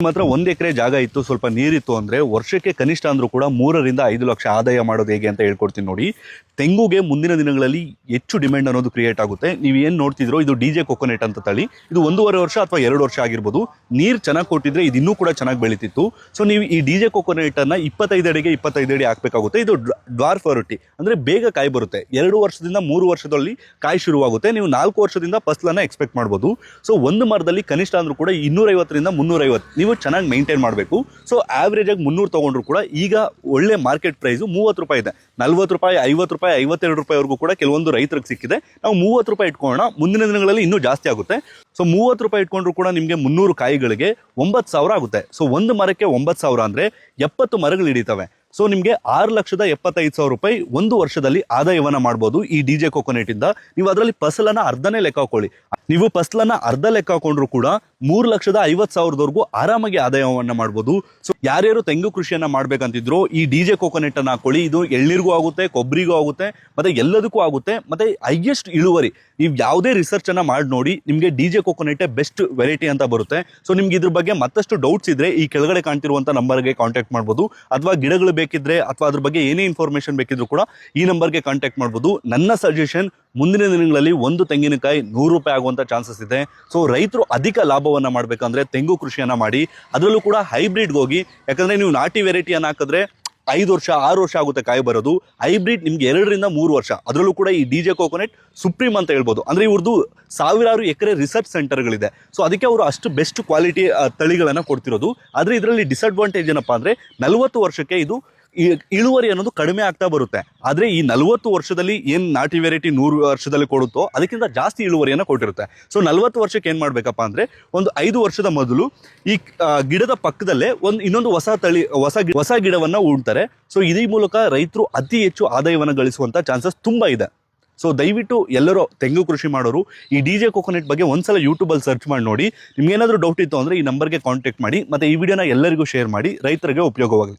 ಮಾತ್ರ ಒಂದ್ ಎಕರೆ ಜಾಗ ಇತ್ತು, ಸ್ವಲ್ಪ ನೀರಿತ್ತು ಅಂದ್ರೆ ವರ್ಷಕ್ಕೆ ಕನಿಷ್ಠ ಅಂದ್ರೂ ಕೂಡ ಮೂರರಿಂದ ಐದು ಲಕ್ಷ ಆದಾಯ ಮಾಡೋದು ಹೇಗೆ ಅಂತ ಹೇಳ್ಕೊಡ್ತೀನಿ ನೋಡಿ. ತೆಂಗುಗೆ ಮುಂದಿನ ದಿನಗಳಲ್ಲಿ ಹೆಚ್ಚು ಡಿಮ್ಯಾಂಡ್ ಅನ್ನೋದು ಕ್ರಿಯೇಟ್ ಆಗುತ್ತೆ. ನೀವು ಏನು ನೋಡ್ತಿದ್ರೋ ಇದು ಡಿ ಜೆ ಕೊಕೊನೆಟ್ ಅಂತ ತಳಿ. ಇದು ಒಂದೂವರೆ ವರ್ಷ ಅಥವಾ ಎರಡು ವರ್ಷ ಆಗಿರ್ಬೋದು. ನೀರು ಚೆನ್ನಾಗಿ ಕೊಟ್ಟಿದ್ರೆ ಇದು ಇನ್ನೂ ಕೂಡ ಚೆನ್ನಾಗಿ ಬೆಳೀತಿತ್ತು. ಸೊ ನೀವು ಈ ಡಿ ಜೆ ಕೊಕೊನೆಟನ್ನು ಅನ್ನ ಇಪ್ಪತ್ತೈದು ಅಡಿಗೆ ಇಪ್ಪತ್ತೈದು ಅಡಿ ಹಾಕಬೇಕಾಗುತ್ತೆ. ಇದು ಡ್ವಾರ್ ವೆರೈಟಿ ಅಂದ್ರೆ ಬೇಗ ಕಾಯಿ ಬರುತ್ತೆ. ಎರಡು ವರ್ಷದಿಂದ ಮೂರು ವರ್ಷದಲ್ಲಿ ಕಾಯಿ ಶುರುವಾಗುತ್ತೆ. ನೀವು ನಾಲ್ಕು ವರ್ಷದಿಂದ ಫಸಲನ್ನ ಎಕ್ಸ್ಪೆಕ್ಟ್ ಮಾಡ್ಬೋದು. ಸೊ ಒಂದು ಮರದಲ್ಲಿ ಕನಿಷ್ಠ ಅಂದ್ರೂ ಕೂಡ ಇನ್ನೂರೈವತ್ತರಿಂದ ಮುನ್ನೂರೈವತ್ತು. ನೀವು ಚೆನ್ನಾಗಿ ಮೈಂಟೈನ್ ಮಾಡಬೇಕು. ಸೊ ಆವರೇಜ್ ಆಗಿ ಮುನ್ನೂರು ತಗೊಂಡ್ರು ಕೂಡ ಈಗ ಒಳ್ಳೆ ಮಾರ್ಕೆಟ್ ಪ್ರೈಸು ಮೂವತ್ತು ರೂಪಾಯಿ ಇದೆ. ನಲ್ವತ್ತು ರೂಪಾಯಿ, ಐವತ್ತು ರೂಪಾಯಿ ಐವತ್ತೆರಡು ರೂಪಾಯಿವರೆಗೂ ಕೂಡ ಕೆಲವೊಂದು ರೈತರಿಗೆ ಸಿಕ್ಕಿದೆ. ನಾವು ಮೂವತ್ತು ರೂಪಾಯಿ ಇಟ್ಕೊಳ್ಳೋಣ. ಮುಂದಿನ ದಿನಗಳಲ್ಲಿ ಇನ್ನೂ ಜಾಸ್ತಿ ಆಗುತ್ತೆ. ಸೊ ಮೂವತ್ತು ರೂಪಾಯಿ ಇಟ್ಕೊಂಡ್ರು ಕೂಡ ನಿಮಗೆ ಮುನ್ನೂರು ಕಾಯಿಗಳಿಗೆ ಒಂಬತ್ತು ಸಾವಿರ ಆಗುತ್ತೆ. ಸೊ ಒಂದು ಮರಕ್ಕೆ ಒಂಬತ್ತು ಸಾವಿರ ಅಂದ್ರೆ ಎಪ್ಪತ್ತು ಮರಗಳು ಹಿಡಿತವೆ. ಸೊ ನಿಮಗೆ ಆರು ಲಕ್ಷದ ಎಪ್ಪತ್ತೈದು ಸಾವಿರ ರೂಪಾಯಿ ಒಂದು ವರ್ಷದಲ್ಲಿ ಆದಾಯವನ್ನ ಮಾಡ್ಬೋದು ಈ ಡಿ ಜೆ ಕೊಕೊನೆಟ್ ಇಂದ. ನೀವು ಅದರಲ್ಲಿ ಫಸಲನ್ನ ಅರ್ಧನೇ ಲೆಕ್ಕ ಹಾಕೊಳ್ಳಿ. ನೀವು ಫಸಲನ್ನ ಅರ್ಧ ಲೆಕ್ಕ ಹಾಕೊಂಡ್ರು ಕೂಡ ಮೂರು ಲಕ್ಷದ ಐವತ್ತು ಸಾವಿರದವರೆಗೂ ಆರಾಮಾಗಿ ಆದಾಯವನ್ನ ಮಾಡ್ಬೋದು. ಸೊ ಯಾರ್ಯಾರು ತೆಂಗು ಕೃಷಿಯನ್ನ ಮಾಡಬೇಕಂತಿದ್ರು ಈ ಡಿ ಜೆ ಕೊಕೊನೆಟ್ ಅನ್ನ ಹಾಕೊಳ್ಳಿ. ಇದು ಎಳ್ನೀರಿಗೂ ಆಗುತ್ತೆ ಕೊಬ್ಬರಿಗೂ ಆಗುತ್ತೆ, ಮತ್ತೆ ಎಲ್ಲದಕ್ಕೂ ಆಗುತ್ತೆ, ಮತ್ತೆ ಹೈಯೆಸ್ಟ್ ಇಳುವರಿ. ನೀವು ಯಾವುದೇ ರಿಸರ್ಚ್ ಅನ್ನ ಮಾಡಿ ನೋಡಿ, ನಿಮಗೆ D J coconut best variety ಅಂತ ಬರುತ್ತೆ. ಸೊ ನಿಮ್ಗೆ ಇದ್ರ ಬಗ್ಗೆ ಮತ್ತಷ್ಟು ಡೌಟ್ಸ್ ಇದ್ರೆ ಈ ಕೆಳಗಡೆ ಕಾಣ್ತಿರುವಂತ ನಂಬರ್ಗೆ ಕಾಂಟ್ಯಾಕ್ಟ್ ಮಾಡ್ಬೋದು. ಅಥವಾ ಗಿಡಗಳು ಬೇಕಿದ್ರೆ ಅಥವಾ ಅದ್ರ ಬಗ್ಗೆ ಏನೇ ಇನ್ಫಾರ್ಮೇಶನ್ ಬೇಕಿದ್ರು ಕೂಡ ಈ ನಂಬರ್ಗೆ ಕಾಂಟ್ಯಾಕ್ಟ್ ಮಾಡ್ಬೋದು. ನನ್ನ ಸಜೆಷನ್ ಮುಂದಿನ ದಿನಗಳಲ್ಲಿ ಒಂದು ತೆಂಗಿನಕಾಯಿ ನೂರು ರೂಪಾಯಿ ಆಗುವಂತ ಚಾನ್ಸಸ್ ಇದೆ. ಸೊ ರೈತರು ಅಧಿಕ ಲಾಭವನ್ನ ಮಾಡ್ಬೇಕಂದ್ರೆ ತೆಂಗು ಕೃಷಿಯನ್ನ ಮಾಡಿ, ಅದರಲ್ಲೂ ಕೂಡ ಹೈಬ್ರಿಡ್ಗೆ ಹೋಗಿ, ಯಾಕಂದ್ರೆ ನೀವು ನಾಟಿ ವೆರೈಟಿಯನ್ನ ಹಾಕಿದ್ರೆ ಐದು ವರ್ಷ, ಆರು ವರ್ಷ ಆಗುತ್ತೆ ಕಾಯಿ ಬರೋದು. ಹೈಬ್ರಿಡ್ ನಿಮ್ಗೆ ಎರಡರಿಂದ ಮೂರು ವರ್ಷ. ಅದರಲ್ಲೂ ಕೂಡ ಈ ಡಿ ಜೆ ಕೋಕೋನೆಟ್ ಸುಪ್ರೀಂ ಅಂತ ಹೇಳ್ಬೋದು. ಅಂದ್ರೆ ಇವ್ರದ್ದು ಸಾವಿರಾರು ಎಕರೆ ರಿಸರ್ಚ್ ಸೆಂಟರ್ಗಳಿದೆ ಸೊ ಅದಕ್ಕೆ ಅವರು ಅಷ್ಟು ಬೆಸ್ಟ್ ಕ್ವಾಲಿಟಿ ತಳಿಗಳನ್ನು ಕೊಡ್ತಿರೋದು. ಆದರೆ ಇದರಲ್ಲಿ ಡಿಸ್ಅಡ್ವಾಂಟೇಜ್ ಏನಪ್ಪಾ ಅಂದ್ರೆ ನಲವತ್ತು ವರ್ಷಕ್ಕೆ ಇದು ಇಳುವರಿ ಅನ್ನೋದು ಕಡಿಮೆ ಆಗ್ತಾ ಬರುತ್ತೆ. ಆದ್ರೆ ಈ ನಲವತ್ತು ವರ್ಷದಲ್ಲಿ ಏನ್ ನಾಟಿ ವೆರೈಟಿ ನೂರು ವರ್ಷದಲ್ಲಿ ಕೊಡುತ್ತೋ ಅದಕ್ಕಿಂತ ಜಾಸ್ತಿ ಇಳುವರಿಯನ್ನ ಕೊಟ್ಟಿರುತ್ತೆ. ಸೊ ನಲವತ್ತು ವರ್ಷಕ್ಕೆ ಏನ್ ಮಾಡಬೇಕಪ್ಪ ಅಂದ್ರೆ ಒಂದು ಐದು ವರ್ಷದ ಮೊದಲು ಈ ಗಿಡದ ಪಕ್ಕದಲ್ಲೇ ಒಂದು ಇನ್ನೊಂದು ಹೊಸ ತಳಿ, ಹೊಸ ಹೊಸ ಗಿಡವನ್ನ ಉಣ್ತಾರೆ. ಸೊ ಇದೇ ಮೂಲಕ ರೈತರು ಅತಿ ಹೆಚ್ಚು ಆದಾಯವನ್ನು ಗಳಿಸುವಂತ ಚಾನ್ಸಸ್ ತುಂಬಾ ಇದೆ. ಸೊ ದಯವಿಟ್ಟು ಎಲ್ಲರೂ ತೆಂಗು ಕೃಷಿ ಮಾಡೋರು, ಈ ಡಿ ಜೆ ಕೋಕೋನೆಟ್ ಬಗ್ಗೆ ಒಂದ್ಸಲ ಯೂಟ್ಯೂಬಲ್ಲಿ ಸರ್ಚ್ ಮಾಡಿ ನೋಡಿ. ನಿಮ್ಗೆ ಏನಾದರೂ ಡೌಟ್ ಇತ್ತು ಅಂದ್ರೆ ಈ ನಂಬರ್ಗೆ ಕಾಂಟ್ಯಾಕ್ಟ್ ಮಾಡಿ, ಮತ್ತೆ ಈ ವಿಡಿಯೋನ ಎಲ್ಲರಿಗೂ ಶೇರ್ ಮಾಡಿ, ರೈತರಿಗೆ ಉಪಯೋಗವಾಗಲಿ.